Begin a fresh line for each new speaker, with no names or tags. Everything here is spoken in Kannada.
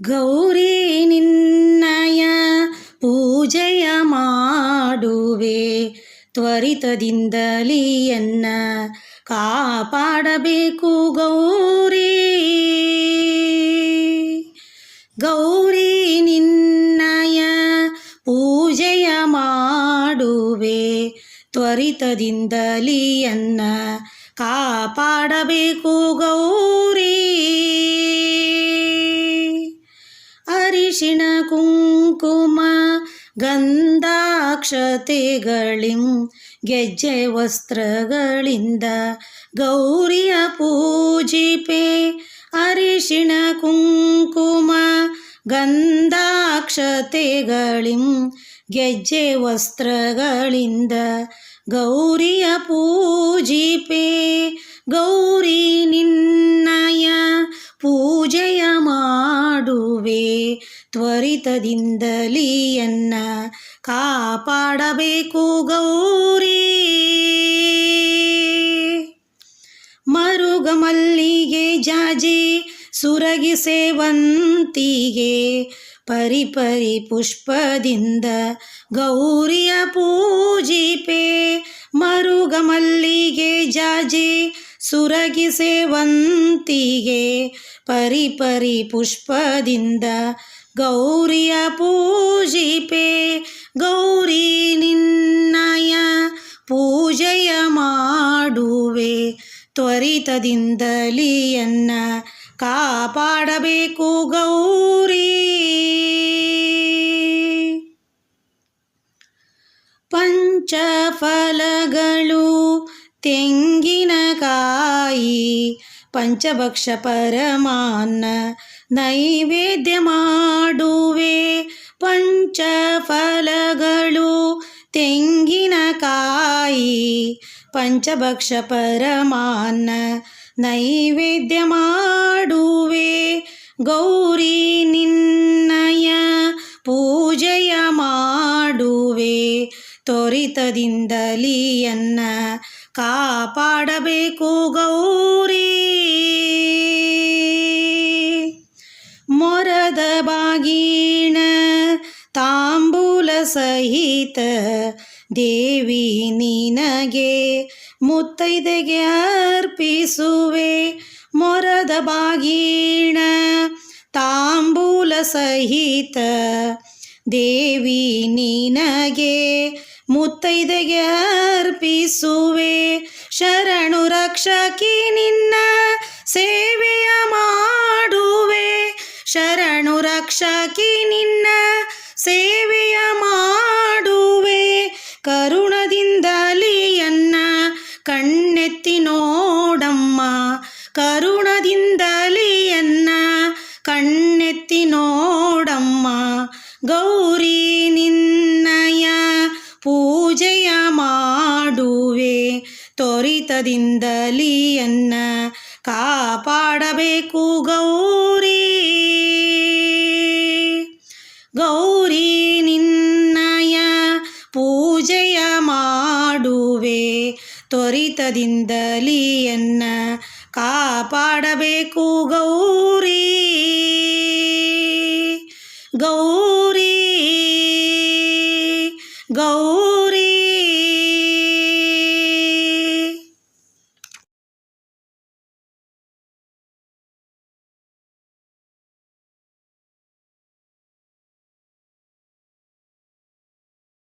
ಗೌರಿ ನಿನ್ನಯ ಪೂಜೆಯ ಮಾಡುವೆ, ತ್ವರಿತದಿಂದಲೀ ಎನ್ನ ಕಾಪಾಡಬೇಕು ಗೌರಿ. ಗೌರಿ ನಿನ್ನಯ ಪೂಜೆಯ ಮಾಡುವೆ, ತ್ವರಿತದಿಂದಲೀ ಎನ್ನ ಕಾಪಾಡಬೇಕು ಗೌರಿ. ಅರಿಶಿಣ ಕುಂಕುಮ ಗಂಧಾಕ್ಷತೆಗಳಿಂ ಗೆಜ್ಜೆ ವಸ್ತ್ರಗಳಿಂದ ಗೌರಿಯ ಪೂಜಿಪೆ ಅರಿಶಿಣ ಕುಂಕುಮ ಗಂಧಾಕ್ಷತೆಗಳಿಂ ಗೆಜ್ಜೆ ವಸ್ತ್ರಗಳಿಂದ ಗೌರಿಯ ಪೂಜಿಪೆ ಗೌರಿ ತ್ವರಿತದಿಂದಲೀ ಎನ್ನ ಕಾಪಾಡಬೇಕು ಗೌರಿ. ಮರುಗಮಲ್ಲಿಗೆ ಜಾಜಿ ಸುರಗಿ ಸೇವಂತಿಗೆ ಪರಿ ಪರಿ ಪುಷ್ಪದಿಂದ ಗೌರಿಯ ಪೂಜಿಪೆ. ಮರುಗ ಮಲ್ಲಿಗೆ ಜಾಜಿ ಸುರಗಿ ಸೇವಂತಿಗೆ ಪರಿ ಪರಿ ಪುಷ್ಪದಿಂದ ಗೌರಿಯ ಪೂಜಿಪೆ ಗೌರಿ ನಿನ್ನಯ ಪೂಜೆಯ ಮಾಡುವೆ. ತ್ವರಿತದಿಂದಲಿಯನ್ನ ಕಾಪಾಡಬೇಕು ಗೌರಿ. ಪಂಚಫಲಗಳು ತೆಂಗಿನಕಾಯಿ ಪಂಚಭಕ್ಷ ಪರಮಾನ್ನ ನೈವೇದ್ಯ ಮಾಡುವೆ ಪಂಚಫಲಗಳು ತೆಂಗಿನಕಾಯಿ ಪಂಚಭಕ್ಷ ಪರಮಾನ್ನ ನೈವೇದ್ಯ ಮಾಡುವೆ ಗೌರಿ ತ್ವರಿತದಿಂದಲೀ ಎನ್ನ ಕಾಪಾಡಬೇಕು ಗೌರಿ. ಮೊರದ ಬಾಗಿಣ ತಾಂಬೂಲ ಸಹಿತ ದೇವಿ ನಿನಗೆ ಮುತ್ತೈದೆಗೆ ಅರ್ಪಿಸುವೆ. ಮೊರದ ಬಾಗಿಣ ತಾಂಬೂಲ ಸಹಿತ ದೇವಿ ನಿನಗೆ ಮುತ್ತೈದೆಗೆ ಅರ್ಪಿಸುವೆ. ಶರಣು ರಕ್ಷಕಿ ನಿನ್ನ ಸೇವೆಯ ಮಾಡುವೆ. ಶರಣು ರಕ್ಷಕಿ ನಿನ್ನ ಸೇವೆಯ ಮಾಡುವೆ. ಕರುಣದಿಂದಲಿಯನ್ನ ಕಣ್ಣೆತ್ತಿ ನೋಡಮ್ಮ. ಕರುಣದಿಂದಲಿಯನ್ನ ಕಣ್ಣೆತ್ತಿ ನೋಡಮ್ಮ. ಗೌರಿ ತ್ವರಿತದಿಂದಲಿಯನ್ನ ಕಾಪಾಡಬೇಕು ಗೌರಿ. ಗೌರಿ ನಿನ್ನಯ ಪೂಜೆಯ ಮಾಡುವೆ ತ್ವರಿತದಿಂದಲಿಯನ್ನ ಕಾಪಾಡಬೇಕು ಗೌರಿ. ಗೌರಿ ಗೌ